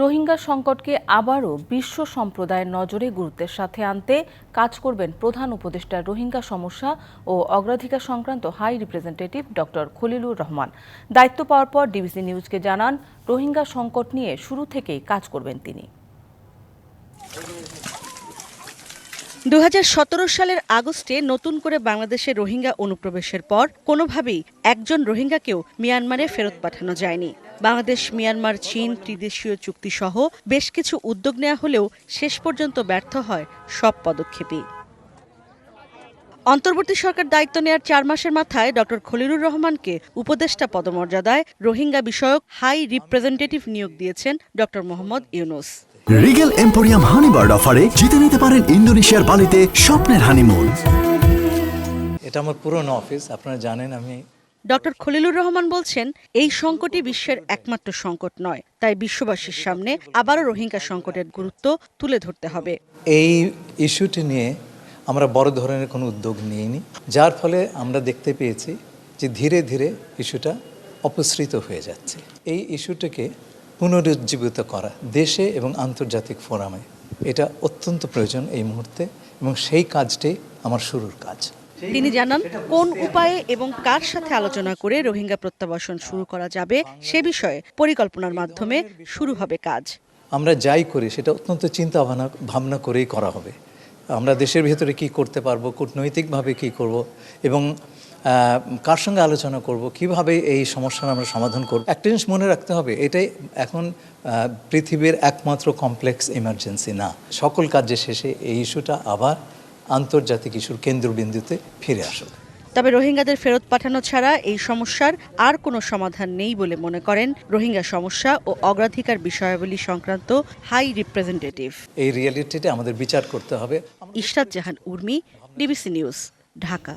রোহিঙ্গা সংকটকে আবারও বিশ্ব সম্প্রদায়ের নজরে গুরুত্বের সাথে আনতে কাজ করবেন প্রধান উপদেষ্টা রোহিঙ্গা সমস্যা ও অগ্রাধিকার সংক্রান্ত high representative doctor Khalilur Rahman. দায়িত্ব পাওয়ার পর ডিবিসি নিউজকে জানান, রোহিঙ্গা সংকট নিয়ে শুরু থেকেই কাজ করবেন তিনি। দু হাজার সতেরো সালের আগস্টে নতুন করে বাংলাদেশে রোহিঙ্গা অনুপ্রবেশের পর কোনোভাবেই একজন রোহিঙ্গাকেও মিয়ানমারে ফেরত পাঠানো যায়নি। বাংলাদেশ, মিয়ানমার, চীন, ত্রিদেশীয় চুক্তি সহ বেশ কিছু উদ্যোগ নেওয়া হলেও শেষ পর্যন্ত ব্যর্থ হয় সব পদক্ষেপই। অন্তর্বর্তী সরকার দায়িত্ব নেয়ার চার মাসের মাথায় ডক্টর খলিলুর রহমানকে উপদেষ্টা পদমর্যাদায় রোহিঙ্গা বিষয়ক হাই রিপ্রেজেন্টেটিভ নিয়োগ দিয়েছেন doctor Mohammad Yunus. Regal Emporium Honeybird অফারে জিতে নিতে পারেন ইন্দোনেশিয়ার বালিতে স্বপ্নের হানিমুন এটা আমার পুরনো অফিস আপনারা জানেন আমি ডক্টর খলিলুর রহমান বলছেন এই সংকটই বিশ্বের একমাত্র সংকট নয় তাই বিশ্ববাসীর সামনে আবারও রোহিঙ্গা সংকটের গুরুত্ব তুলে ধরতে হবে। এই ইস্যুটি নিয়ে আমরা বড় ধরনের কোনো উদ্যোগ নিইনি যার ফলে আমরা দেখতে পেয়েছি যে ধীরে ধীরে ইস্যুটা অপসৃত হয়ে যাচ্ছে। এই ইস্যুটাকে পুনরুজ্জীবিত করা দেশে এবং আন্তর্জাতিক ফোরামে। এটা অত্যন্ত প্রয়োজন এই মুহূর্তে এবং সেই কাজটি আমার শুরুর কাজ। তিনি জানান কোন উপায়ে এবং কার সাথে আলোচনা করে রোহিঙ্গা প্রত্যাবাসন শুরু করা যাবে সে বিষয়ে পরিকল্পনার মাধ্যমে শুরু হবে কাজ। আমরা যাই করি সেটা অত্যন্ত চিন্তা ভাবনা ভাবনা করেই করা হবে। আমরা দেশের ভেতরে কি করতে পারব কূটনৈতিকভাবে কি করব এবং কার সঙ্গে আলোচনা করব? কীভাবে এই সমস্যার আমরা সমাধান করব? একটা জিনিস মনে রাখতে হবে এটাই এখন পৃথিবীর একমাত্র কমপ্লেক্স ইমার্জেন্সি না। সকল কাজের শেষে এই ইস্যুটা আবার আন্তর্জাতিক ইস্যুর কেন্দ্রবিন্দুতে ফিরে আসুক। তবে রোহিঙ্গাদের ফেরত পাঠানো ছাড়া এই সমস্যার আর কোনো সমাধান নেই বলে মনে করেন রোহিঙ্গা সমস্যা ও অগ্রাধিকার বিষয়াবলী সংক্রান্ত হাই রিপ্রেজেন্টেটিভ এই রিয়েলিটিটা আমাদের বিচার করতে হবে। Ishrat Jahan Urmi D B C news Dhaka.